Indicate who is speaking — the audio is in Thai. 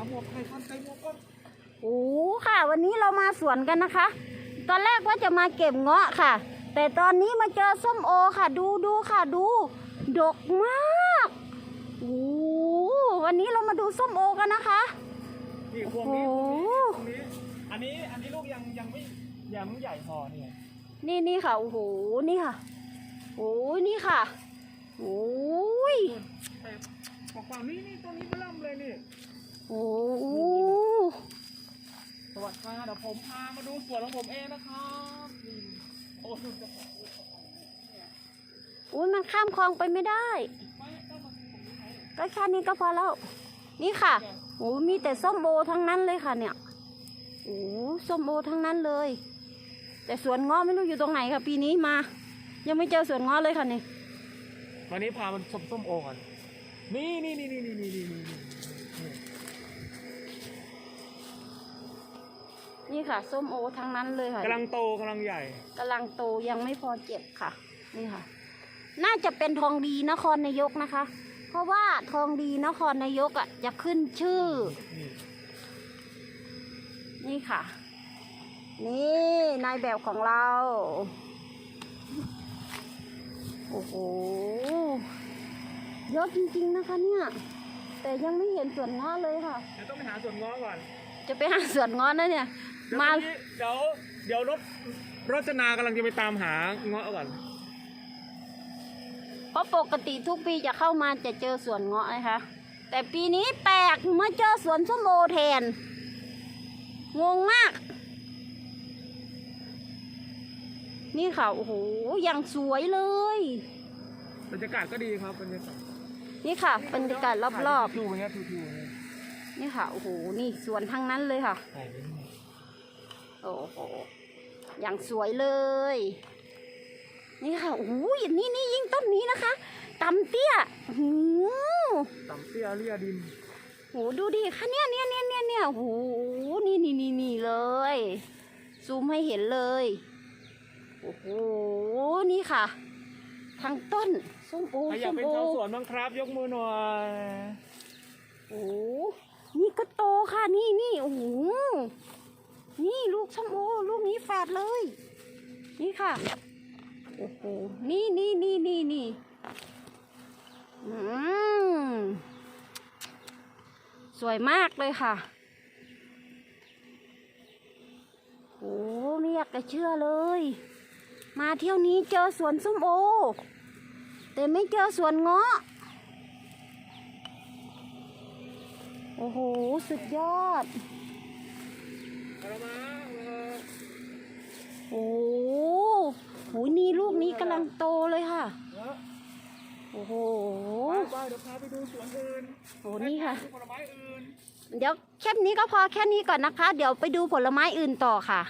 Speaker 1: าหมวกใครทำใส่หมวกก่อน
Speaker 2: โอ้ค่ะ วันนี้เรามาสวนกันนะคะ ตอนแรกว่าจะมาเก็บเงาะค่ะ แต่ตอนนี้มาเจอส้มโอค่ะ ดูดูค่ะดู ดกมากโอ้วันนี้เรามาดูส้มโอกันนะคะ
Speaker 1: นี่พวง
Speaker 2: โอ้
Speaker 1: นี้
Speaker 2: โห
Speaker 1: พวงนี้อันนี้อันนี้ลูกยังยังไม่ยังไม่ใหญ่พอเนี่ย
Speaker 2: นี่นี่ค่ะโอ้โหนี่ค่ะโอ้ยนี่ค่ะโอ้ย
Speaker 1: แต่ของฝั่งนี้นี่ตัวนี้เริ่มเลยนี่
Speaker 2: โอ้โห
Speaker 1: สวัสดีค่ะเดี๋ยวผมพามาดูสวนของผมเองนะครับนี่โอ้ยจะขอ
Speaker 2: อุ้ยมันข้ามคลองไปไม่ได้
Speaker 1: ไม่ต้องมาตรงนี้ไหม
Speaker 2: ก็แค่นี้ก็พอแล้ว นี่ค่ะโอ้มีแต่ส้มโอทั้งนั้นเลยค่ะเนี่ยโอ้ส้มโอทั้งนั้นเลย แต่สวนเงาะไม่รู้อยู่ตรงไหนค่ะปีนี้มา ยังไม่เจอสวนเงาะเลยค่ะนี่
Speaker 1: วันนี้พามันส้มส้มโอก่อนนี่นี่นี่นี่นี่นี่นี่นี่ นี่
Speaker 2: นี่ค่ะ ส้มโอทั้งนั้นเลยค่ะ
Speaker 1: กำลังโตกำลังใหญ่
Speaker 2: กำลังโตยังไม่พอเจ็บค่ะ นี่ค่ะ น่าจะเป็นทองดีนครนายกนะคะ เพราะว่าทองดีนครนายกอะจะขึ้นชื่อ
Speaker 1: นี่
Speaker 2: นี่ค่ะ นี่นายแบบของเรา โอ้โหเยอะจริงๆนะคะเนี่ย แต่ยังไม่เห็นสวนเงาะเลยค่ะ
Speaker 1: เดี๋ยวต้องไปหาสวนง้อก่อน
Speaker 2: จะไปหาสวนเงาะนะเนี่ย
Speaker 1: เดี๋ยว
Speaker 2: มา
Speaker 1: ตอนนี้เดี๋ยวเดี๋ยวรถรถนากำลังจะไปตามหาเงาะก่อน
Speaker 2: เพราะปกติทุกปีจะเข้ามาจะเจอสวนเงาะนะคะ แต่ปีนี้แปลกมาเจอสวนส้มโอแทน งงมาก นี่ค่ะโอ้โหอย่างสวยเลย
Speaker 1: บรรยากาศก็ดีครับบรรยากาศ
Speaker 2: นี่ค่ะบรรยากาศรอบ
Speaker 1: ทิวๆอย่างเงี้ยทิวๆอย่างเงี้ย
Speaker 2: ๆนี่ค่ะ โอ้โห นี่สวนทั้งนั้นเลยค่ะ
Speaker 1: ถ่ายนิดนึง
Speaker 2: โอ้โห อย่างสวยเลย นี่ค่ะโอ้โหนี่นี่ยิ่งต้นนี้นะคะตำเตี้ยโอ้โห
Speaker 1: ต่ำเตี้ยเลี่ยดิน
Speaker 2: โหดูดิค่ะเนี่ยเนี่ยเนี่ยเนี่ยเนี่ยโหนี่นี่นี่นี่เลย ซูมให้เห็นเลย โอ้โห นี่ค่ะ ทั้งต้นส้มโอ
Speaker 1: ใครอยา
Speaker 2: ส้
Speaker 1: ก
Speaker 2: ม
Speaker 1: เป็น
Speaker 2: โอ
Speaker 1: ชาวสวนบ้างครับ ยกมือหน่อย
Speaker 2: โอ้โหนี่ก็โตค่ะ นี่นี่โอ้โห นี่ลูกส้มโอลูกนี้แฝดเลย นี่ค่ะ โอ้โห นี่นี่นี่นี่นี่อืมสวยมากเลยค่ะ โอ้ไม่อยากจะเชื่อเลย มาเที่ยวนี้เจอสวนส้มโอ แต่ไม่เจอสวนเงาะ โอ้โห สุดยอด
Speaker 1: เอาละมาเออ
Speaker 2: โอ้โหนี่ลูกนี้กำลังโตเลยค่ะ โอ้โห
Speaker 1: ไปเดี๋ยวพาไปดูสวนอื่น
Speaker 2: โอ้นี่ค่ะ
Speaker 1: ผลไม้อื่น
Speaker 2: เดี๋ยวแค่นี้ก็พอแค่นี้ก่อนนะคะ เดี๋ยวไปดูผลไม้อื่นต่อค่ะ